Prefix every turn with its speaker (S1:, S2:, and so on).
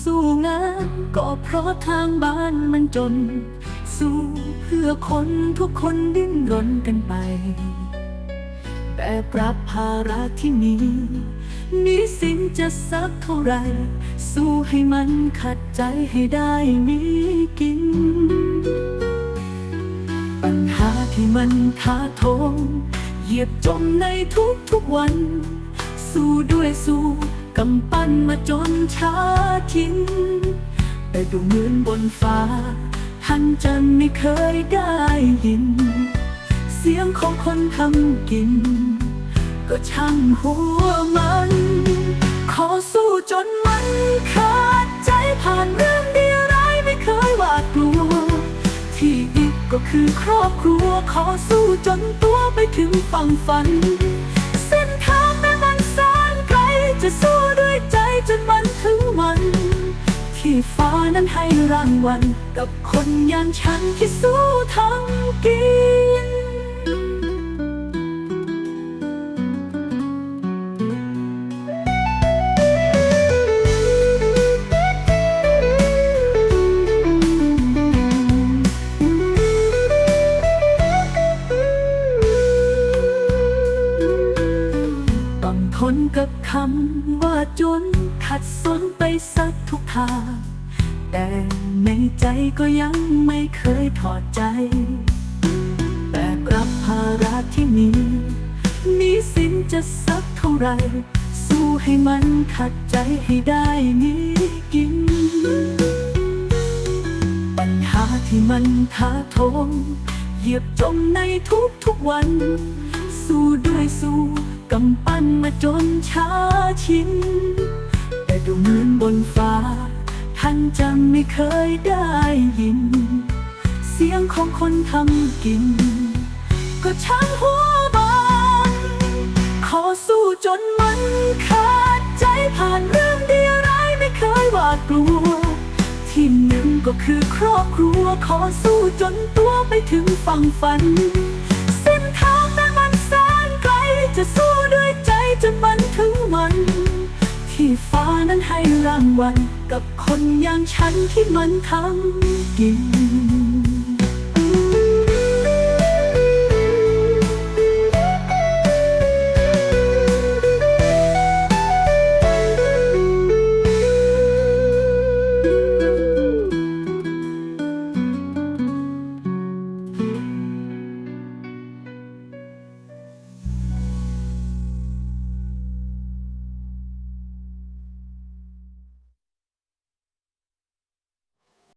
S1: สู้งานก็เพราะทางบ้านมันจน สู้เพื่อคนทุกคนดิ้นรนกันไป แต่ปรับภาระที่มีนี้สินจะสักเท่าไร สู้ให้มันขัดใจให้ได้มีกิน ปัญหาที่มันท้าทงเหยียบจมในทุกๆวัน สู้ด้วยสู้ กำปั้นมาจนช้าทิ้งแต่ดูเหมือนบนฟ้าท่านจะไม่เคยได้ยิน เสียงของคนทำกิน ก็ช่างหัวมัน ขอสู้จนมันขาดใจผ่านเรื่องดีร้ายไม่เคยหวาดกลัว ที่อีกก็คือครอบครัวขอสู้จนตัวไปถึงฝั่งฝัน เส้นทาง จะสู้ด้วยใจจนมันถึงวันที่ฟ้านั้นให้รางวัลกับคนอย่างฉันที่สู้ทั้งกิ ทนกับคำว่าจนขัดสนไปสักทุกทาง แต่ในใจก็ยังไม่เคยถอดใจแบกรับภาระที่มีหนี้สินจะสักเท่าไร สู้ให้มันขัดใจให้ได้มีกิน ปัญหาที่มันท้าโถมเหยียบจมในทุกทุกๆวัน สู้ด้วยสู้ กำปั้นมาจนช้าชิน แต่ดูเหมือนบนฟ้า ท่านจะไม่เคยได้ยิน เสียงของคนทำกิน ก็ช่างหัวบานขอสู้จนมันขาดใจผ่านเรื่องดีร้ายไม่เคยหวาดกลัว ที่หนึ่งก็คือครอบครัวขอสู้จนตัวไปถึงฝั่งฝัน รางวัลกับคนอย่างฉันที่มันทำกิน